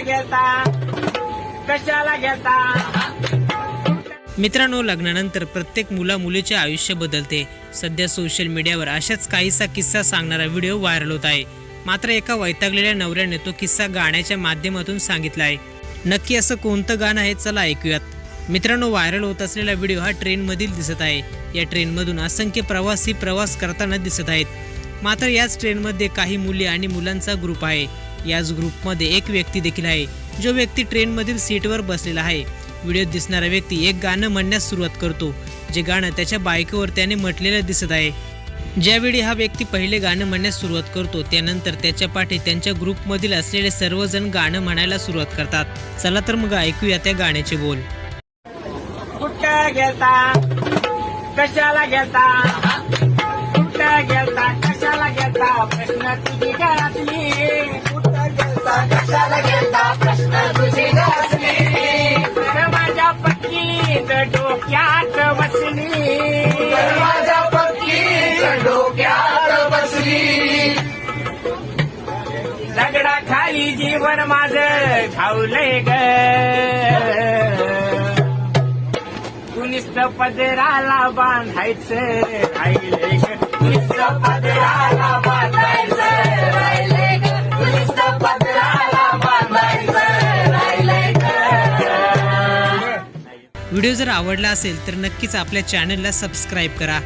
कुठं कशाला मित्रांनो लग्नानंतर प्रत्येक मुला मुलीचे आयुष्य बदलते. सध्या सोशल मीडियावर अशाच काहीसा किस्सा सांगणारा व्हिडिओ व्हायरल होत आहे. मात्र एका वैतागलेल्या नवऱ्याने तो किस्सा गाण्याच्या माध्यमातून सांगितला आहे. नक्की असं कोणतं गाणं आहे? चला ऐकूयात. मित्रांनो व्हायरल होत असलेला व्हिडिओ हा ट्रेनमधील दिसत आहे. या ट्रेनमधून असंख्य प्रवासी प्रवास करताना दिसत आहेत. मात्र याच ट्रेनमध्ये काही मुली आणि मुलांचा ग्रुप आहे. याच ग्रुपमध्ये एक व्यक्ती देखील आहे जो व्यक्ती ट्रेनमधील सीटवर बसलेला आहे. व्हिडिओत दिसणारा व्यक्ती एक गाणं म्हणण्यास सुरुवात करतो जे गाणं त्याच्या बायकोवर त्याने म्हटलेलं दिसत आहे. ज्यावेळी हा व्यक्ती पहिले गाणं म्हणण्यास सुरुवात करतो त्यानंतर त्याच्या पाठी त्यांच्या ग्रुपमधील असलेले सर्वजण गाणं म्हणायला सुरुवात करतात. चला तर मग ऐकूया त्या गाण्याचे बोल. कुठं गेलता? कशाला गेलता? कुठं गेलता? गेलता डोक्यात बसली. माझ्या पत्नीच डोक्यात बसली. दगडा खाली जीवन माझं घावलंय ग. कुणीस्त पदराला बांधायचं राहिले व्हिडिओ जर आवडला असेल तर नक्कीच आपल्या चॅनलला सबस्क्राईब करा.